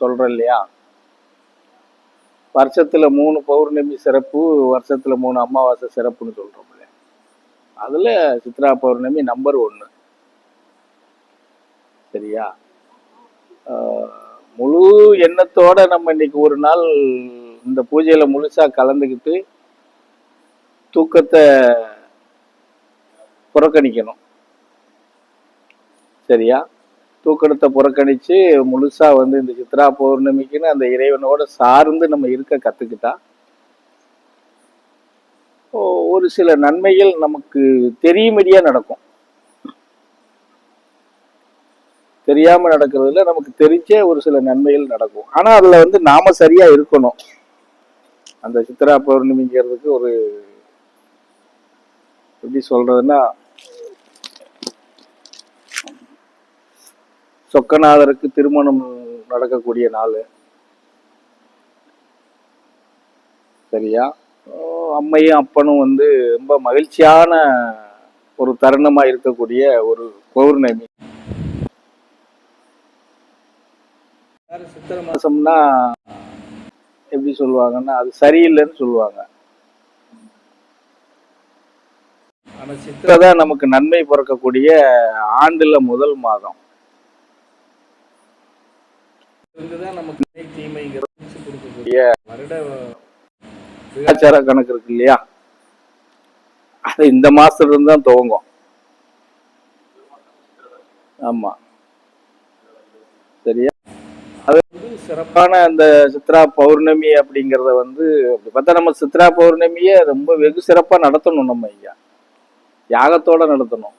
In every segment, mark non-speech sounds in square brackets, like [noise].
சொல்கிறேன் இல்லையா வருஷத்துல மூணு பௌர்ணமி சிறப்பு வருஷத்துல மூணு அமாவாசை சிறப்புன்னு சொல்றோம் இல்லையா? அதுல சித்ரா பௌர்ணமி நம்பர் ஒன்று சரியா? ஆஹ் முழு எண்ணத்தோட நம்ம இன்னைக்கு ஒரு நாள் இந்த பூஜையில் முழுசா கலந்துக்கிட்டு தூக்கத்தை புறக்கணிக்கணும். சரியா? தூக்கணத்தை புறக்கணிச்சு முழுசா வந்து இந்த சித்ரா பௌர்ணமிக்குன்னு அந்த இறைவனோட சார்ந்து நம்ம இருக்க கத்துக்கிட்டா ஒரு சில நன்மைகள் நமக்கு தெரியும்படியாக நடக்கும். தெரியாம நடக்கிறதுல நமக்கு தெரிஞ்சே ஒரு சில நன்மைகள் நடக்கும். ஆனா அதுல வந்து நாம சரியா இருக்கணும். அந்த சித்ரா பௌர்ணமிங்கிறதுக்கு ஒரு எப்படி சொல்றதுன்னா சொக்கநாதருக்கு திருமணம் நடக்கக்கூடிய நாள். சரியா? அம்மையும் அப்பனும் வந்து ரொம்ப மகிழ்ச்சியான ஒரு தருணமா இருக்கக்கூடிய ஒரு பௌர்ணமி. சித்திரை மாசம்னா எப்படி சொல்லுவாங்கன்னா அது சரியில்லைன்னு சொல்லுவாங்க. ஆனால் சித்திரை தான் நமக்கு நன்மை பிறக்கக்கூடிய ஆண்டுல முதல் மாதம். நமக்கு தீமைங்கிறது வருட விகாச்சார கணக்கு இருக்கு இல்லையா? அது இந்த மாசத்துல இருந்து தான் துவங்கும். ஆமா. சரியா? அது வந்து சிறப்பான அந்த சித்ரா பௌர்ணமி அப்படிங்கறத வந்து அப்படி பார்த்தா நம்ம சித்ரா பௌர்ணமியை ரொம்ப வெகு சிறப்பா நடத்தணும் நம்ம ஐயா. யாகத்தோட நடத்தணும்.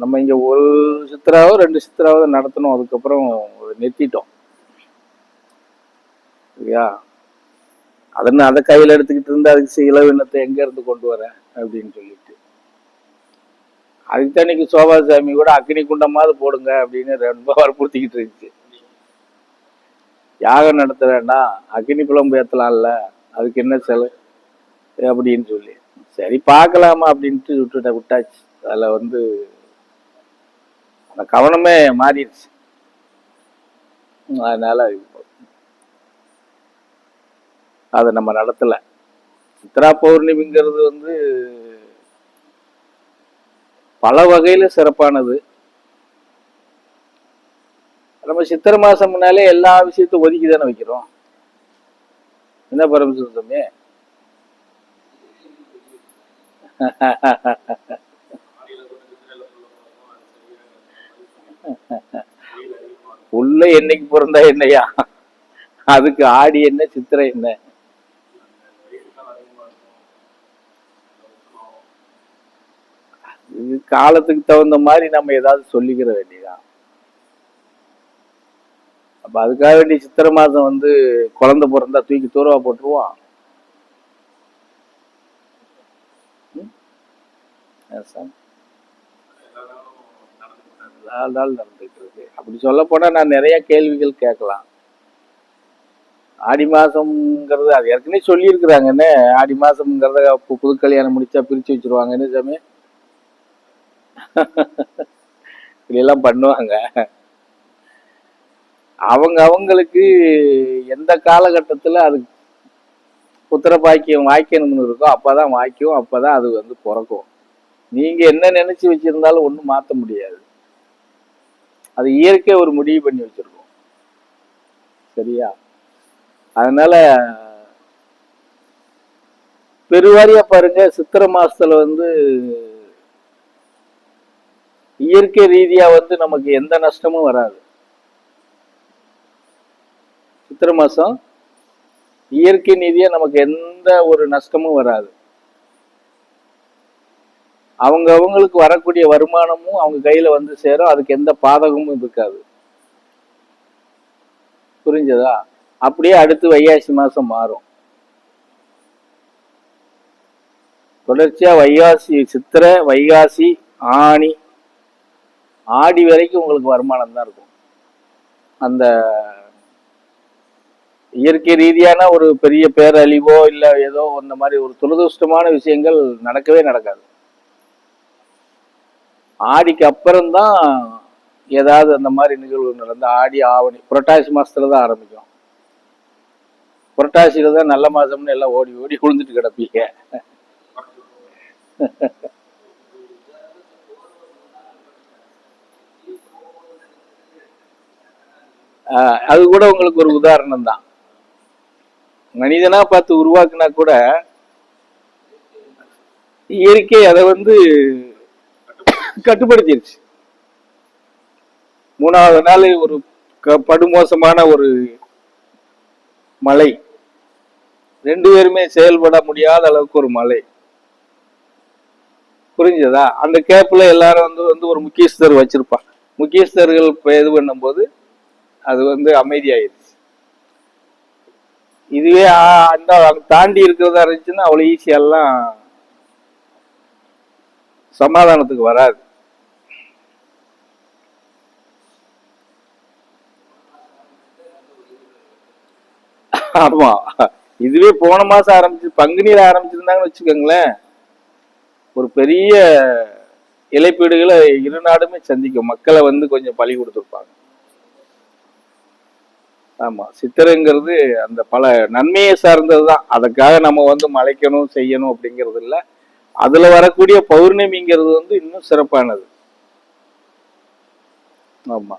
நம்ம இங்கே ஒரு சித்திராவோ ரெண்டு சித்திராவது நடத்தணும். அதுக்கப்புறம் நிறுத்திட்டோம். சரியா? அதன்னு அதை கையில எடுத்துக்கிட்டு இருந்தால் அதுக்கு இளவினத்தை எங்கேருந்து கொண்டு வரேன் அப்படின்னு சொல்லிட்டு. அதுக்கு தான் இன்னைக்கு சோபா சாமி கூட அக்னி குண்டமாவது போடுங்க அப்படின்னு ரொம்ப வற்புறுத்திக்கிட்டு இருந்துச்சு. யாகம் நடத்த வேண்டாம். அக்னி குழம்பு ஏற்றலாம்ல அதுக்கு என்ன செலவு? அப்படின்னு சொல்லி. சரி பார்க்கலாமா அப்படின்ட்டு விட்டுட்ட விட்டாச்சு. அதில் வந்து அந்த கவனமே மாறிடுச்சு. அதனால அதை நம்ம நடத்தலை. சித்ரா பௌர்ணமிங்கிறது வந்து பல வகையில் சிறப்பானது. நம்ம சித்திரை மாதம்னாலே எல்லா விஷயத்தையும் ஒதுக்கி தானே வைக்கிறோம். என்ன பரமசிவமே [laughs] உள்ள என்னைக்கு பிறந்தா என்னையா? அதுக்கு ஆடி என்ன சித்திரை என்ன? இது காலத்துக்கு தகுந்த மாதிரி நம்ம ஏதாவது சொல்லிக்கிற வேண்டியதான் அப்ப அதுக்காக வேண்டிய சித்திரை மாசம் வந்து குழந்தை பிறந்தா தூக்கி தூரவா போட்டுருவான் சாமி? நாள் நடந்துட்டு இருக்கு. அப்படி சொல்ல போனா நான் நிறைய கேள்விகள் கேட்கலாம். ஆடி மாசம்ங்கிறது அது ஏற்கனவே சொல்லியிருக்கிறாங்கன்னு ஆடி மாசம்ங்கிறத புது கல்யாணம் முடிச்சா பிரிச்சு வச்சிருவாங்கன்னு சாமி? [laughs] இப்படியெல்லாம் பண்ணுவாங்க. அவங்க அவங்களுக்கு எந்த காலகட்டத்துல அது புத்திர பாக்கியம் வாய்க்கணும்னு இருக்கோ அப்பதான் வாய்க்கும் அப்பதான் அது வந்து பிறக்கும். நீங்க என்ன நினைச்சு வச்சிருந்தாலும் ஒண்ணும் மாத்த முடியாது. அது இயற்கை ஒரு முடிவு பண்ணி வச்சிருக்கோம். சரியா? அதனால பெருவாரியா பாருங்க சித்திரை மாசத்துல வந்து இயற்கை ரீதியா வந்து நமக்கு எந்த நஷ்டமும் வராது. சித்திரை மாசம் இயற்கை ரீதியா நமக்கு எந்த ஒரு நஷ்டமும் வராது. அவங்க அவங்களுக்கு வரக்கூடிய வருமானமும் அவங்க கையில வந்து சேரும். அதுக்கு எந்த பாதகமும் இருக்காது. புரிஞ்சதா? அப்படியே அடுத்து வைகாசி மாசம் மாறும். தொடர்ச்சியா வைகாசி சித்திரை வைகாசி ஆணி ஆடி வரைக்கும் உங்களுக்கு வருமானம் தான் இருக்கும். அந்த இயற்கை ரீதியான ஒரு பெரிய பேரழிவோ இல்லை ஏதோ இந்த மாதிரி ஒரு துரதிருஷ்டமான விஷயங்கள் நடக்கவே நடக்காது. ஆடிக்கு அப்புறம்தான் ஏதாவது அந்த மாதிரி நிகழ்வு நடந்து ஆடி ஆவணி புரட்டாசி மாசத்துல தான் ஆரம்பிக்கும். புரட்டாசியில தான் நல்ல மாசம்னு எல்லாம் ஓடி ஓடி விழுந்துட்டு கிடப்பீங்க. ஆஹ் அது கூட உங்களுக்கு ஒரு உதாரணம் தான். மனிதனா பார்த்து உருவாக்குனா கூட இயற்கை அதை வந்து கட்டுப்படுத்திருச்சு. மூணாவது நாள் ஒரு க- படுமோசமான ஒரு மழை. ரெண்டு பேருமே செயல்பட முடியாத அளவுக்கு ஒரு மழை. புரிஞ்சதா? அந்த கேப்பில் எல்லாரும் வந்து வந்து ஒரு முக்கியஸ்தர் வச்சிருப்பாங்க. முக்கியஸ்தர்கள் இப்போ இது பண்ணும்போது அது வந்து அமைதியாயிருச்சு. இதுவே அந்த தாண்டி இருக்கிறதா இருந்துச்சுன்னா அவ்வளவு ஈஸியெல்லாம் சமாதானத்துக்கு வராது. ஆமா. இதுவே போன மாசம் ஆரம்பிச்சு பங்குனியில ஆரம்பிச்சிருந்தாங்கன்னு வச்சுக்கோங்களேன். ஒரு பெரிய இழப்பீடுகளை இரு நாடுமே சந்திக்கும். மக்களை வந்து கொஞ்சம் பழி கொடுத்துருப்பாங்க. ஆமா சித்திரைங்கிறது அந்த பல நன்மையை சார்ந்தது தான். அதுக்காக நம்ம வந்து மலைக்கணும் செய்யணும் அப்படிங்கிறது இல்ல. அதுல வரக்கூடிய பௌர்ணமிங்கிறது வந்து இன்னும் சிறப்பானது. ஆமா.